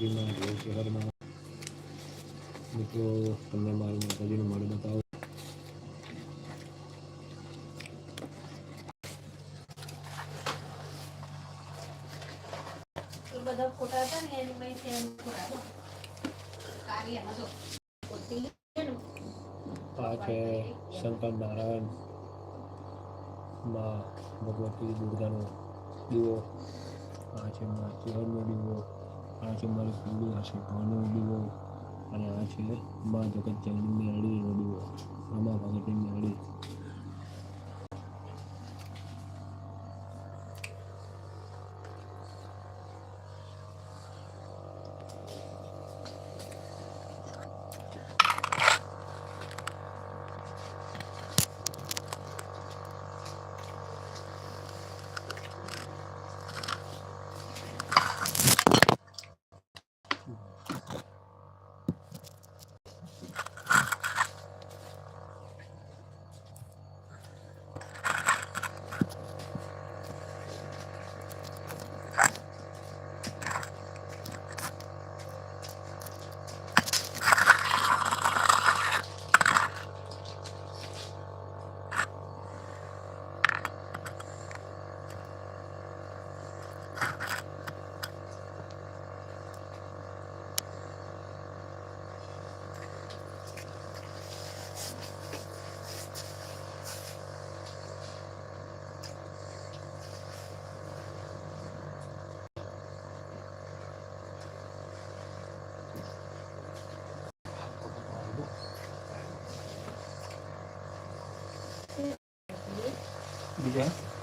માતાજીમાં જય શ્રી હરમાં મિત્રો તમને મારી માતાજીનું માળું બતાવો એ બધા ફોટા હતા ને એની પાસે એમ ફોટા કાર્યમાં જો પોતી છે ને આ છે શંકર નારાયણ માં ભગવતી દુર્ગાનો દીવો આ છે માં ચેહરનો દીવો આ છે મારી કુંડી આ છે ભાવનો દીવો અને આ છે માં જગતજનની મેળીનો દીવો. રમા ભગતની મેળી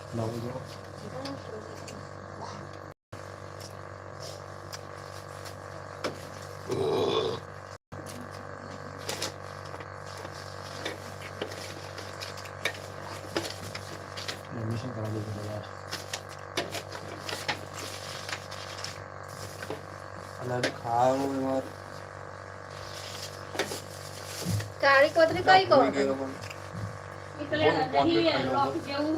બીજા નવ જો મમ્મી શું કરાવી દીધું યાર અને ખાવાનું એમાં કાળી કોતરી કઈ કહો ભૂલી ગયો પણ. એટલે નહીં લોક જેવું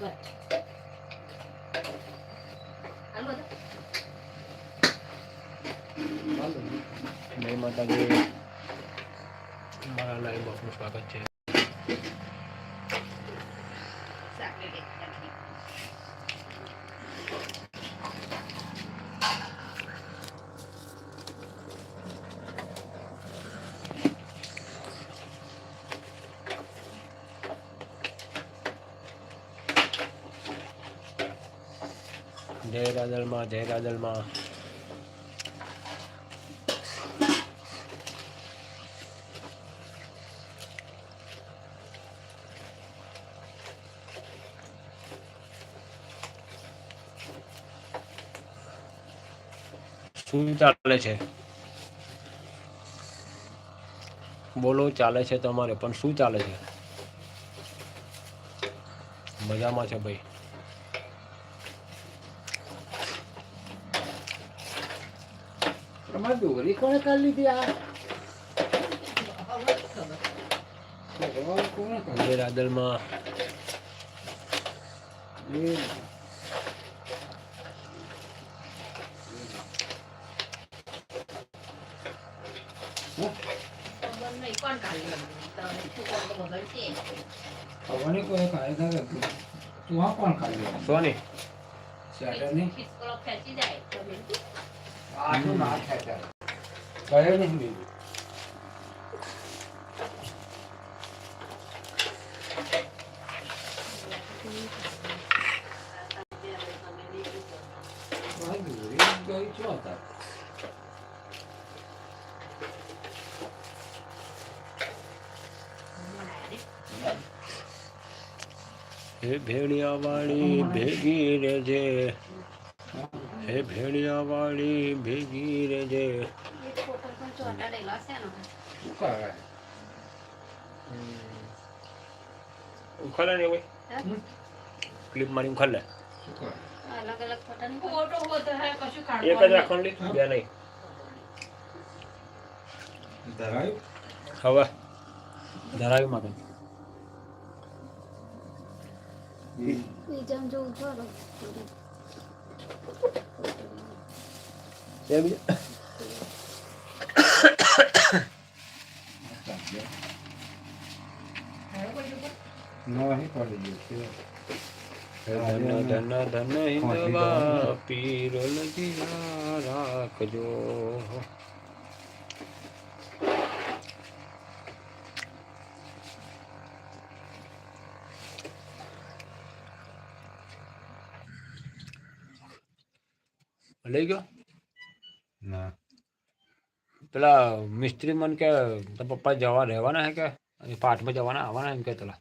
ખબર હાલો તો. જય માતાજી મારા લાઈવ બોક્સનું સ્વાગત છે જય રાદલમાં જય રાદલમાં શું ચાલે છે? બોલો, ચાલે છે તમારે, પણ શું ચાલે છે? મજામાં છે ભાઈ. તમારે ડોગરી કોણે કરી લીધી આ કાઢી. ખબર નહીં કોઈ ખાય ના તું આ કોણ ખાઈ લે સોની? ખેંચી જાય. આટલું ના ખેંચાય. ગયે નહીં બીજું. ભેળિયા વાળી ભેગી રેજે હે ભેળિયા વાળી ભેગી રેજે એક ફોટો પણ ચોંટાડેલો છે એનો. શું કરે ઉખાડે ને ભાઈ હે? ક્લિપ મારી ઉખાડ લે શું કરે અલગ અલગ ફોટા નહીં ફોટો હોતો હે કશું એક જ કાઢવાનું રાખવાનું લી બે નહીં ધરાયું હવે ધરાવી માટે બીજામાં જોવું પડે. બે બીજા નહીં પડી ગયું ધન ધન ધન હિંદવા પીર લગીરા રાખજો લઈ ગયો ના પેલા મિસ્ત્રી મન કે તારા પપ્પા જવા રહેવાના હે કે અહીં પાઠમાં જવાના આવવાના એમ કે પેલા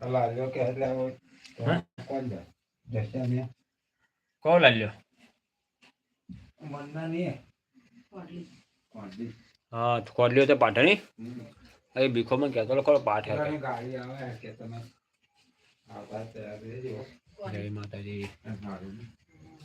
અલા લ્યો કે એટલે હવે હે? કોણ જાય દસ્યા કોણ લાલ્યો મનના નહીં પડલી. કોણ દી હા કોડલીઓ તે પાઠની હમ. એ બીખોમાં કહેતો લોકો પાઠ હે કે. પેલાની ગાડી આવે કે તમે આવતા તૈયાર રહેજો જય માતાજી એમ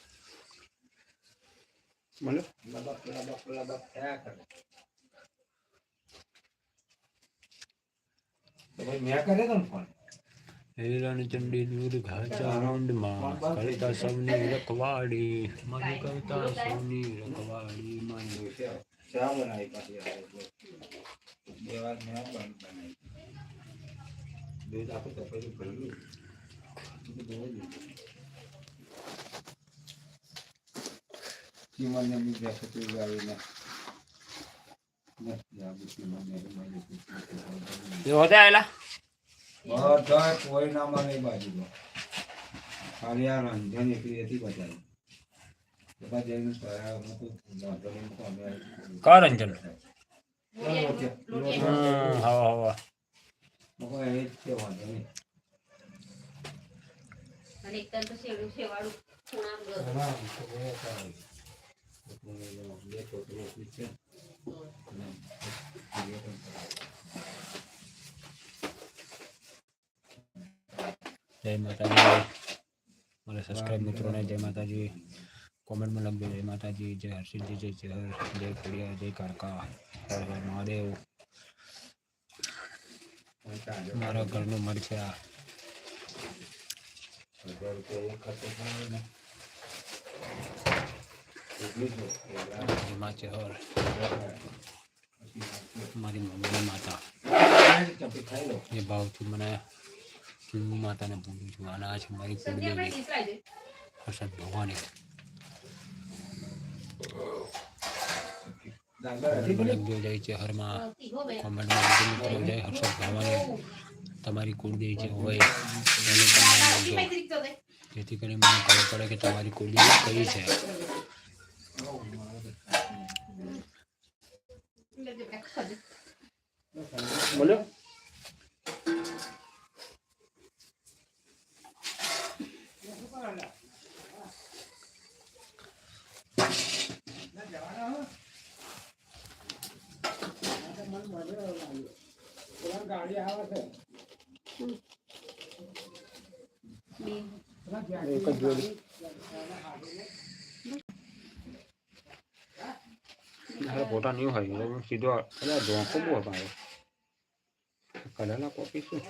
બોલો લબક લબક લબક થયા કરે તો ભાઈ મેં કર્યો તો ને ફોન હેરણ ચંડી દૂર ઘા ચામુંડમાં કરતા સૌની રખવાડી મારી કરતા સૌની રખવાડી મારી ચા બનાવી પાછી આવે એટલે બે વાર મેં બંધ બનાવી દૂધ આખું તપેલું ભરેલું બધું ધોઈ દીધું. ચીમનને બી બેસે તે ગાડીને નથી આ બધી કોઈ ના મને એ બાજુમાં ખાલી આ રંજન એકલી હતી બધાય બધા જઈને કરાયા હું તો વાંધો નહીં, હું તો અમે કા રંજન લોટિયા- હમ હવા હવા જય માતાજી મારા સબસ્ક્રાઇબ મિત્રોને જય માતાજી કોમેન્ટમાં લખજો જય માતાજી જય હર્ષિતજી જય ચહર જય ખોડિયા જય કાળકા હર હર મહાદેવ પણ ચાલ્યો. મારા ઘરનું મરચા હજાર રૂપિયા એક ખાતે થાય ને. એમાં ચહર મારી મમ્મી માતા ચપટી ખાઈ લો એ ભાવથી મને ચુંડુ માતાને પૂજું છું અને આ છે મારી કુળદેવી. હર્ષદ ભવાની લખજો જય ચહરમાં. કોમેન્ટમાં મિત્રો જય હર્ષદ ભવાની તમારી કુળદેવી જે હોય એને પણ નામ આટલી લખજો પૈતરીક તો દે. જેથી કરીને મને ખબર પડે કે તમારી કુળદેવી કઈ છે બોલો ગાડી આવે છે બે. એક જ જોડી મારા ફોટા નહીં હોય એટલે હું સીધો અરે ધોકો બહુ હતો કલરના કોપી શું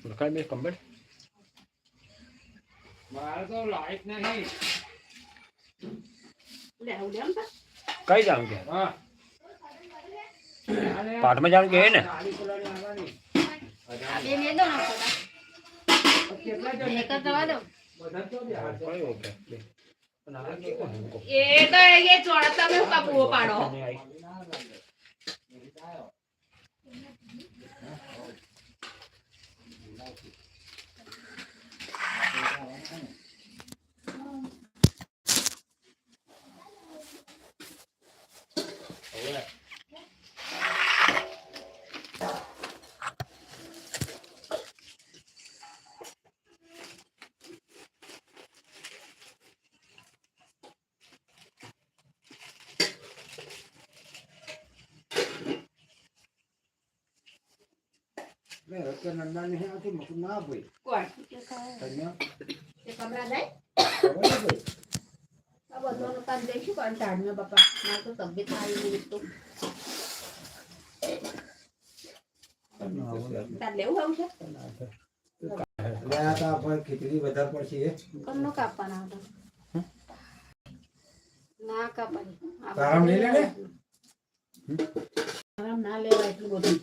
રખાય બે કમ્પ્લેટ મારે તો લાઈટ નહીં. કઈ જાઉં કે પાઠમાં જાણ કે ને. કેટલા જણ દવા દો. બધા તો બે હાથ. કયો કે પણ આ કેવું હમકો? એ તો એ ચોળા તમે હું કાં બૂવો પાડો નંદા નહીં આવતી, મકું ના ભાઈ. કોણ? કન્યા, એ કમરા દે? આ બધું કામ જઈશું કોણ ટાળમાં બાપા. મારે તો તબિયત આવી નહીં તો. તાર લેવું આવું છે? ખીચડી વધારે પડશે. કમનો કાપવાના હતા. ના કાપવાની. આરામ ના લેવાય એટલું બધું.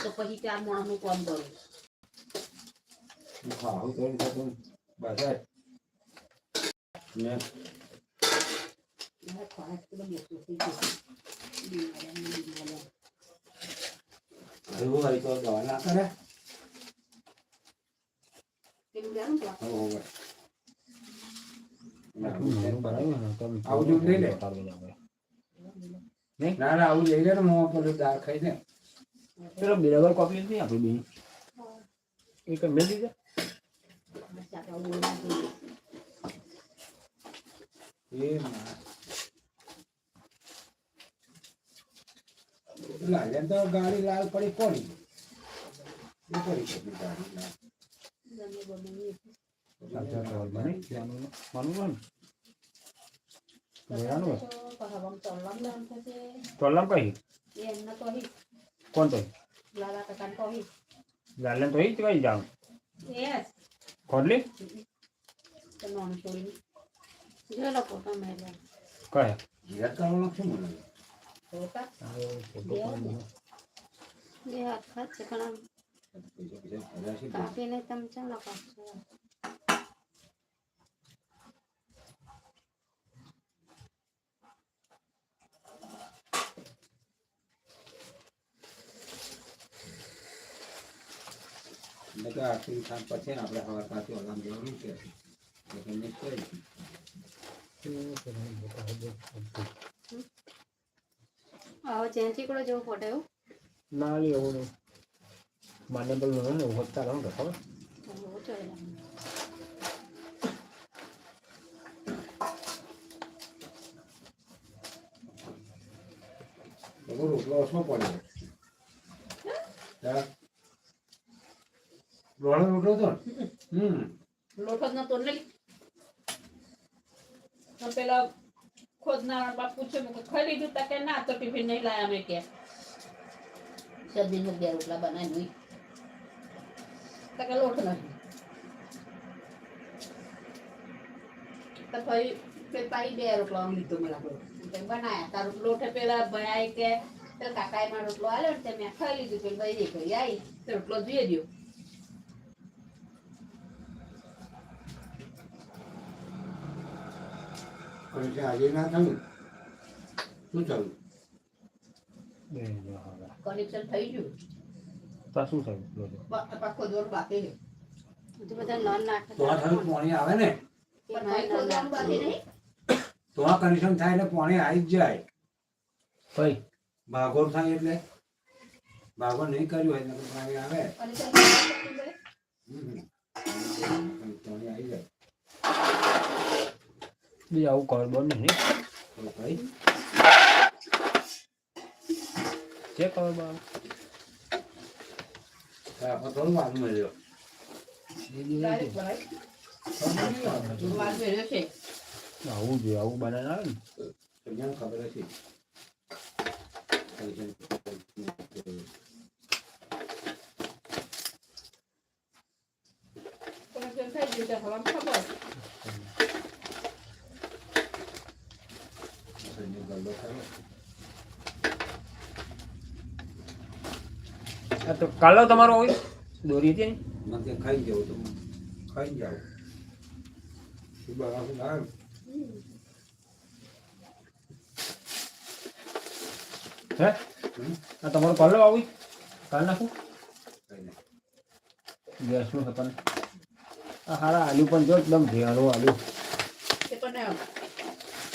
તો પછી ચાર માણસનું કામ કરું હા, હું તો એમ કહેતો, બધા. ને મારે ખોરાક તો બધું ઓછું થઈ ગયું. બીમારી, બીમારી. એવું હોય તો દવા ના કરે. પેલું લેવાનું તો હવે હવે. આટલું નાનું બનાવ્યું ને તો આમ આવું જેવું લઈ લે. બતાવી નાખે. ના ના આવું લઈ લે ને મોં પેલું દાળ ખાઈ ને પેલો બરાબર કોપી નથી આપી બી એક મેં દીધા ગાડી લાલ પડી પડી એ પડી कौन तो लाला तो जाल्यान तो ही काही यस येस खोडली तर नॉन सोडली गेलो कोटा मेला। काय याचा ओळख म्हणून हो? का हे हात खात शिकणार कापी नाही तुमच्या नका કે આરતી થાપ પછી આપણે હવા પાછી ઓલામ જવાનું છે એટલે મિક્સ કરી આવો જેવો ફોટો એવું ના લે એવું નહીં. માન્ય પેલું ને હોતા રહો કે ખબર રોટલો ઓછો પડ્યો. ત્યાં રોડો રોટલો તો ને? હમ. લોટ જ નતો લઈ તો પેલા ખોદનારા બાપ પૂછે મેં કીધું, ખાઈ લીધું તા કે ના? તો ટિફિન નહીં લાયા મેં કે. સબ્જી નું બે રોટલા બનાવી તા કે લોટ નથી. તો પેલી પાછી બે રોટલા લીધો મેં આપણો તે બનાયા તારું લોટે પેલા ભયા કે તે કાકાએ મારો રોટલો આલ્યો ને તે મેં ખાઈ લીધું. પેલી ભાઈ ઘરે આવી તે રોટલો જોઈએ દ્યો. પણ જે આજે ના થયું શું થયું કનેક્શન થઈ ગયું તો શું થયું લોજો પા- બાકી છે હજુ બધા નોન નાખે તો થયું પાણી આવે ને પણ ભાઈ ખોદવાનું બાકી નહીં તો આ કનેક્શન થાય એટલે પાણી આવી જ જાય કઈ ભાગોળ થાય એટલે ભાગોળ નહીં કર્યું હોય એટલે પાણી આવે. પાણી આવી જાય bây giờ còn bốn mình hết đấy chết thôi ba. À có tốn ngoài người được. Đi đi đi. Đâu gì đâu bà đã nói. Thank you. આ તો કાલો તમારો હોય. દોરી હતી નથી મને ખાઈ જાવ તો. ખાઈ જાવ હે? આ તમારો કાલો આવી? કાલ નાખું. ગેસનું છે આ હારા આલુ પણ જો એકદમ ભેણું આલુ.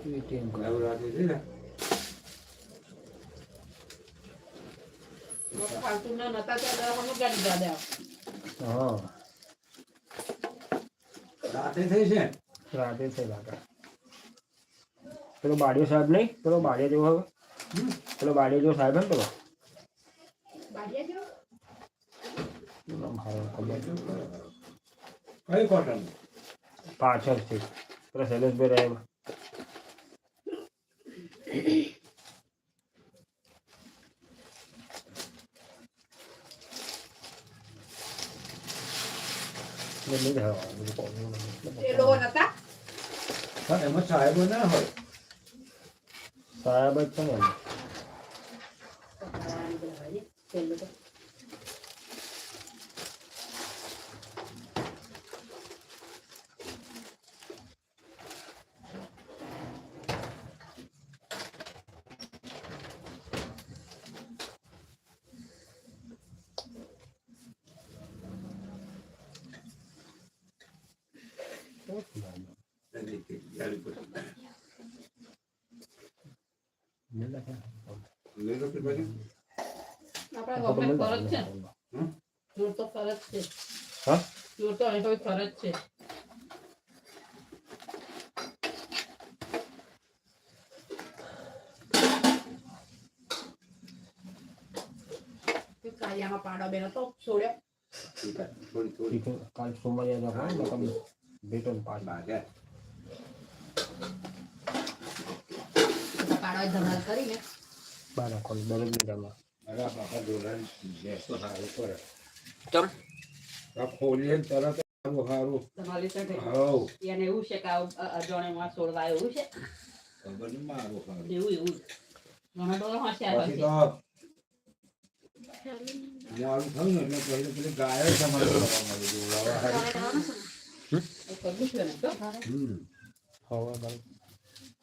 નવરાત્રી છે ને રાતે થઈ છે? રાતે થઈ લાગે પેલો બાડિયો સાહેબ નહીં? પેલો બાડિયા જેવો હવે. પેલો બાડિયો જેવો સાહેબ ને પેલો? કઈ કોટન પાછળથી. પેલા શૈલેષભાઈ રહે nên mới hở mình bỏ luôn là tắt tắt em mất xài luôn á hồi xài bên trong này લઈ લો કે બાજુ આપણા ગામમાં ફરજ છે હમ? ચોર તો ફરજ છે હા? ચોર તો અહીં કોઈ ફરજ છે તે કાળિયામાં પાડો બેનો તો છોડ્યો ઠીક છે. થોડી થોડી ઠીક છે. કાલ સોમવારે યાદ રાખો ને, ધમાલ કરીને. ને, ખોલીએ તરત સારું સારું ધમાલી ચઢે હવ એને એવું છે કે આ અજાણ્યામાં છોડવા એવું છે? ખબર નહીં મારું સારું એવું એવું ઘણા ડોલો હોશિયાર હોય તો મોડું થયું ને એટલે પછી પેલી ગાય જ તમારે જોડાવા છે. હવે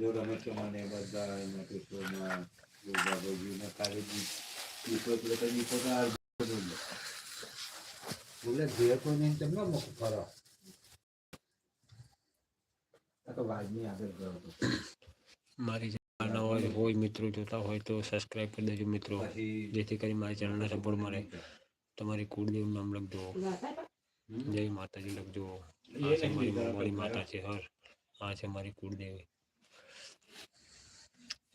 જો બધા એના કૃષ્ણમાં બાબાજીને તારે દીપો એટલે તો દીપો તો આ બોલે ઘેર કોઈ નહીં તમને મોકો ફરો આ તો વાજની આગળ ગયો મારી ચેનલ ના હોય હોય મિત્રો જોતા હોય તો સબસ્ક્રાઇબ કરી દેજો મિત્રો. જેથી કરી મારી ચેનલને સપોર્ટ મળે. તમારી કુળદેવનું નામ લખજો. જય માતાજી લખજો. આ છે મારી માતા છે હર. આ છે મારી કુળદેવી.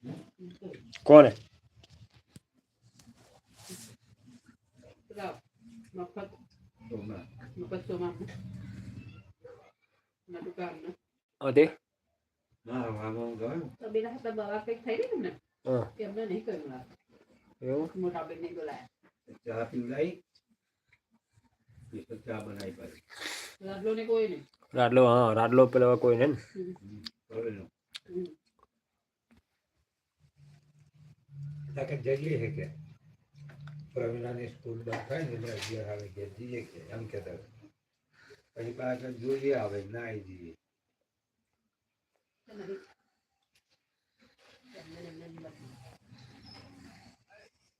ફોટો ઉતારી નહીં ગયા. પણ આ તો બધા થઈ ગયું ને. કોને કાપ મફત સોમનાથ મફત સોમાં નતું કામ ને હતી ના આમાં ગયો તો બેના હાથે બવા કંઈક થઈ રહી ને હા કે એમને નહીં કર્યું આ. એવું મોટા બેન નહીં બોલાયા ચા પીવડાવી એ તો ચા બનાવી પાડી લાડલો ને કોઈ નહીં રાડલો હા રાડલો પેલો કોઈ ને કરેલું હમ. તાકે જલ્દી છે કે પ્રવીણાની સ્કૂલ બંધ થાય ને એટલે અગિયાર આવે કે જઈએ કે એમ કહેતા હતા. પછી પાછળ જોઈએ આવે ના આવી જઈએ એમને નહીં. એમને ને એમને નહીં બતાવ્યું.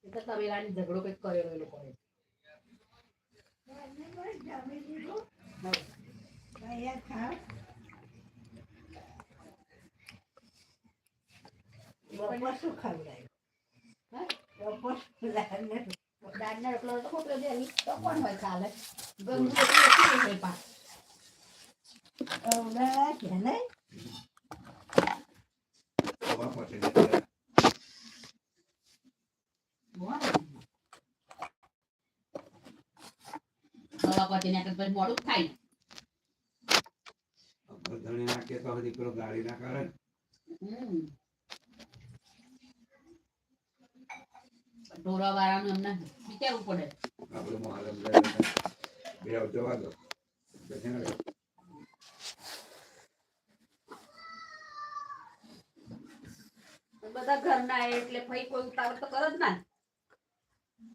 એ તો તવેરાની ઝઘડો કંઈક કરેલો એ લોકોએ બપોર શું ખવડાવ્યું? મોડું જ થાય ધણી નાખીએ તો હજી પેલો ગાડી ના કાઢે ઢોરા વાળાનું એમને વિચારવું પડે. આપણે મહારાજ બે જવા દો ના બધા ઘરના એટલે ભાઈ કોઈ ઉતાવળ તો કરો જ ના.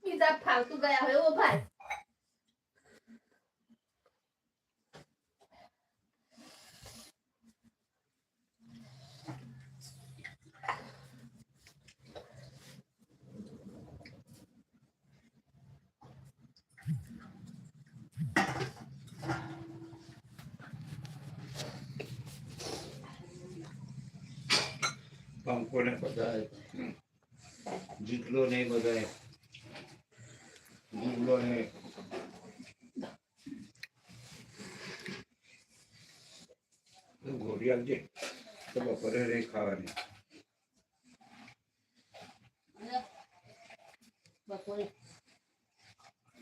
બીજા ફાલતુ ગયા હોય એવો ભાઈ. પંખો ને બધાય. જીતલો ને બધાય. ગુગલો ને ગોળી આપજે તો બપોરે રહી ખાવાની. બપોરે.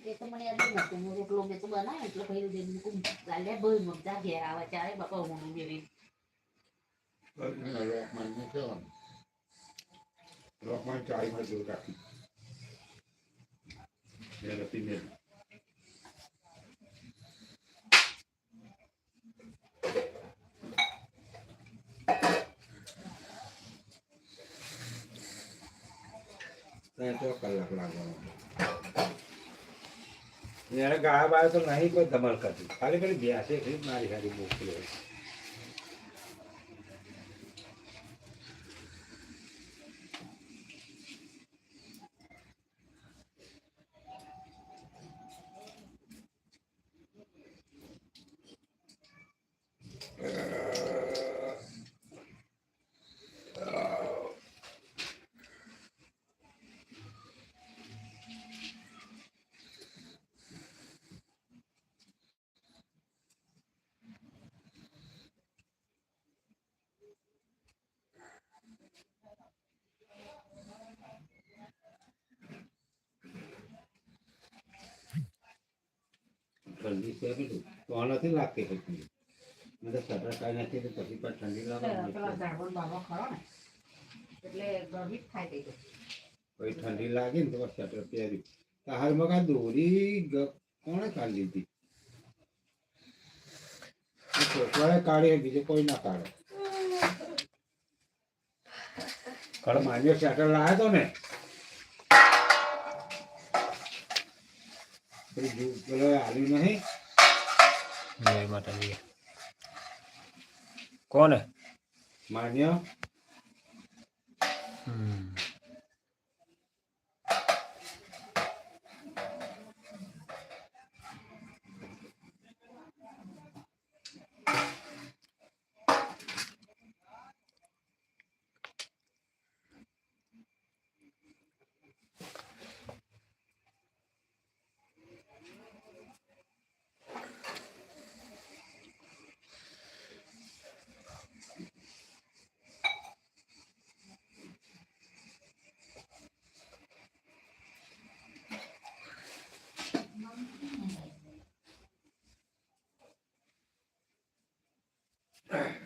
એ તો મને યાદ નતું હું રોટલો મેં તો બનાવ્યો એટલે ભાઈ દે મૂકું ગાલ્યા ભાઈ મગજા ઘેર આવે ત્યારે બાપા હું જેવી લોકમાન ને કહેવાનું લોકમાન ચાયમાં જોર રાખી કલાક લાગવાનો ગાય બાય તો નહીં, કોઈ ધમાલ કરતી. ખાલી ખાલી બેસે મારી ખાલી મોકલી હોય. છે બધું તો નથી લાગતી પછી મેં તો સટર કાંઈ નથી તો પછી પણ ઠંડી લાગે. એટલે ગરમી થાય થઈ પછી ઠંડી લાગે ને તો સ્વેટર પહેર્યું. તાર મગા દોરી કોણે કાઢી લીધી? છોકરાએ કાઢી બીજે કોઈ ના કાઢે. કાળ માન્યો સ્વેટર લાવ્યો તો ને? પેલું આવ્યું નહીં. જય માતાજી કોને માન્યો હમ Yeah.